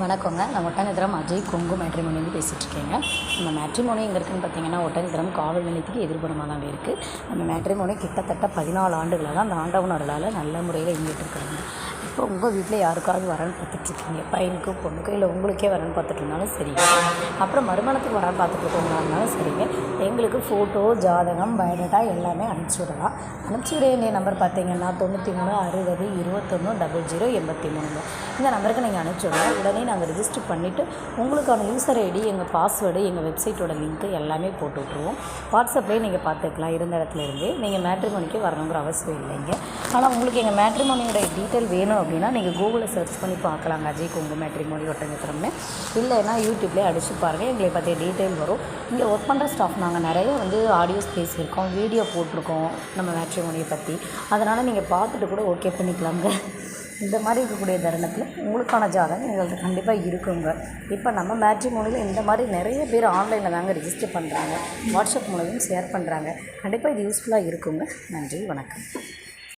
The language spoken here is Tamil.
வணக்கங்க. நான் ஒட்டஞ்சத்திரம் அஜய் கொங்கு மேட்ரிமோனிலேருந்து பேசிகிட்ருக்கேங்க நம்ம மேட்ரிமோனி எங்கே இருக்குன்னு பார்த்தீங்கன்னா ஒட்டஞ்சத்திரம் காவல் நிலையத்துக்கு எதிர்புறமாக தான் இருக்குது நம்ம மேட்ரிமோனி கிட்டத்தட்ட பதினாலு ஆண்டுகளாக அந்த ஆண்டவன் நல்ல முறையில் இயங்கிட்டு இருக்காங்க. இப்போ உங்கள் வீட்டில் யாருக்காவது வரன்னு பார்த்துட்ருக்கீங்க பையனுக்கு பொண்ணுக்கு இல்லை உங்களுக்கே வரன்னு பார்த்துட்டு இருந்தாலும் சரிங்க அப்புறம் மறுமணத்துக்கு வரன்னு பார்த்துட்டு இருந்தாலும் சரிங்க. எங்களுக்கு ஃபோட்டோ ஜாதகம் பயோடேட்டா எல்லாமே அனுப்பிச்சி விடலாம். அனுப்பிச்சி விட வேண்டிய நம்பர் பார்த்தீங்கன்னா தொண்ணூற்றி மூணு அறுபது இருபத்தொன்று டபுள் ஜீரோ எண்பத்தி மூணுங்க. இந்த நம்பருக்கு நீங்கள் அனுப்பிச்சி விடலாம் உடனே நாங்கள் ரிஜிஸ்டர் பண்ணிவிட்டு உங்களுக்கான யூசர் ஐடி எங்கள் பாஸ்வேர்டு எங்கள் வெப்சைட்டோட லிங்க்கு எல்லாமே போட்டு விட்ருவோம் வாட்ஸ்அப்லேயே நீங்கள் பார்த்துக்கலாம் இருந்த இடத்துல இருந்தே. நீங்கள் மேட்ரிமோனிக்கு வரணுங்கிற அவசியம் இல்லைங்க. ஆனால் உங்களுக்கு எங்கள் மேட்ரிமோனியோட டீட்டெயில் வேணும் அப்படின்னா நீங்கள் கூகுளில் சர்ச் பண்ணி பார்க்கலாங்க அஜய் குங்கு மேட்ரிமோனி ஒட்டஞ்சத்திரம்னு இல்லைன்னா யூடியூப்லேயே அடிச்சு பாருங்கள் எங்களை பற்றிய டீட்டெயில் வரும். இங்கே ஒர்க் பண்ணுற ஸ்டாஃப் நாங்கள் நிறைய வந்து ஆடியோஸ் பேசியிருக்கோம் வீடியோ போட்டிருக்கோம் நம்ம மேட்ரிமோனியை பற்றி அதனால் நீங்கள் பார்த்துட்டு கூட ஓகே பண்ணிக்கலாங்க. இந்த மாதிரி இருக்கக்கூடிய தருணத்தில் உங்களுக்கான ஜாதகம் எங்கள்கிட்ட கண்டிப்பாக இருக்குங்க. இப்போ நம்ம மேட்ரிமோனியில் இந்த மாதிரி நிறைய பேர் ஆன்லைனில் தாங்க ரிஜிஸ்டர் பண்ணுறாங்க வாட்ஸ்அப் மூலமும் ஷேர் பண்ணுறாங்க கண்டிப்பாக இது யூஸ்ஃபுல்லாக இருக்குங்க. நன்றி வணக்கம்.